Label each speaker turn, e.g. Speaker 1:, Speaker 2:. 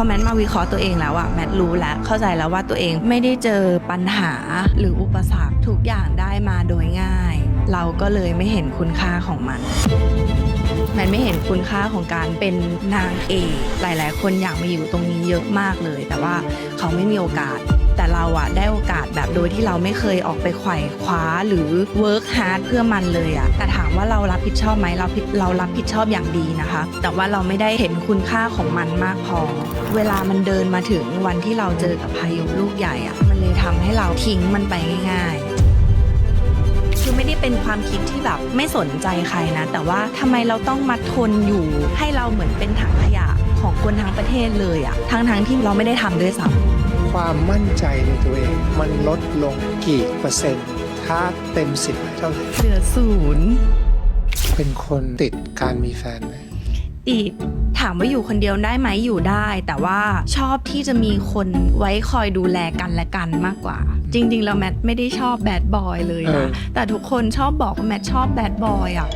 Speaker 1: พอแมทมาวิเคราะห์ตัวเองแล้วอะแมทรู้แล้วเข้าใจแล้วว่าตัวเองไม่ได้เจอปัญหาหรืออุปสรรคทุกอย่างได้มาโดยง่าย เราก็เลยไม่เห็นคุณค่าของมัน แมทไม่เห็นคุณค่าของการเป็นนางเอกหลาย ๆ คนอยากมาอยู่ตรงนี้เยอะมากเลย แต่ว่าเขาไม่มีโอกาส แต่เราอะได้โอกาสแบบโดยที่เราไม่เคยออกไปไขว่คว้าหรือ work hard เพื่อมันเลยอะแต่ถามว่าเรารับผิดชอบไหมเราเรารับผิดชอบอย่างดีนะคะ แต่ว่าเราไม่ได้เห็นคุณค่าของมันมากพอ เวลามันเดินมาถึงวันที่เราเจอกับพายุลูกใหญ่อะมันเลยทำให้เราทิ้งมันไปง่ายๆคือไม่ได้เป็นความคิดที่แบบไม่สนใจใครนะ แต่ว่าทำไมเราต้องมาทนอยู่ ให้เราเหมือนเป็นถังขยะของคนทั้งประเทศเลยอะทั้งๆที่เราไม่ได้ทำด้วยซ้ำ
Speaker 2: ความมั่นใจในตัวเอง มันลดลงกี่เปอร์เซ็นต์ ถ้าเต็มสิบให้เท่าไหร่
Speaker 1: เหลือศูนย์
Speaker 2: เป็นคนติดการมีแฟนไหม
Speaker 1: อีกถามว่าอยู่คนเดียวได้ไหมอยู่ได้ แต่ว่าชอบที่จะมีคนไว้คอยดูแลกันและกันมากกว่า จริงๆแล้วแมทไม่ได้ชอบแบดบอยเลยนะแต่ทุกคนชอบบอกว่าแมทชอบแบดบอยอะ